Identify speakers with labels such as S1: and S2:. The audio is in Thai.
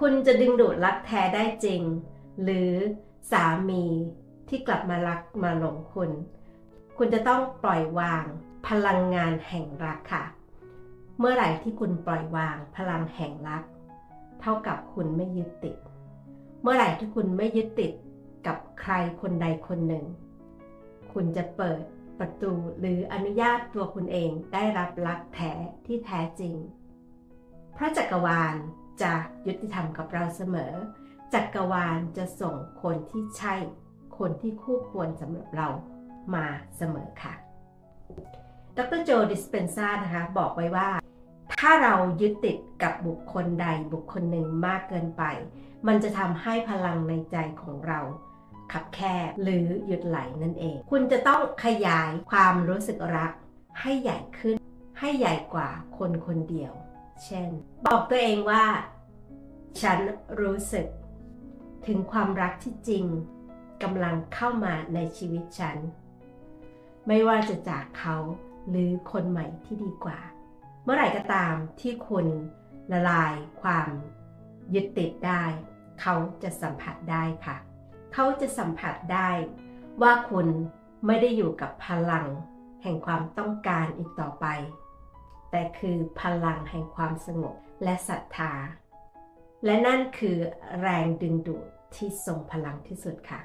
S1: คุณจะดึงดูดรักแท้ได้จริง หรือสามีที่กลับมารักมาหลงคุณ คุณจะต้องปล่อยวางพลังงานแห่งรักค่ะ เมื่อไหร่ที่คุณปล่อยวางพลังแห่งรัก เท่ากับคุณไม่ยึดติด เมื่อไหร่ที่คุณไม่ยึดติดกับใครคนใดคนหนึ่ง คุณจะเปิดประตูหรืออนุญาตตัวคุณเองได้รับรักแท้ที่แท้จริง พระจักรวาล จะยุติธรรมกับเราเสมอ จักรวาลจะส่งคนที่ใช่ คนที่คู่ควรสำหรับเรามาเสมอค่ะ ดรโจดิสเปนซ่านะคะ บอกไว้ว่า ถ้าเรายึดติดกับบุคคลใดบุคคลหนึ่งมากเกินไป มันจะทำให้พลังในใจของเราขับแคบหรือหยุดไหลนั่นเอง คุณจะต้องขยายความรู้สึกรัก ให้ใหญ่ขึ้น ให้ใหญ่กว่าคนคนเดียว เช่น บอกตัวเองว่า ฉันรู้สึก ถึงความรักที่จริงกำลังเข้ามาในชีวิตฉัน ไม่ว่าจะจากเขาหรือคนใหม่ที่ดีกว่า เมื่อไหร่ก็ตามที่คุณละลายความยึดติดได้ เขาจะสัมผัสได้ค่ะ เขาจะสัมผัสได้ ว่าคุณไม่ได้อยู่กับพลัง แห่งความต้องการอีกต่อไป แต่คือพลังแห่งความสงบและศรัทธา และนั่นคือแรงดึงดูดที่ทรงพลังที่สุดค่ะ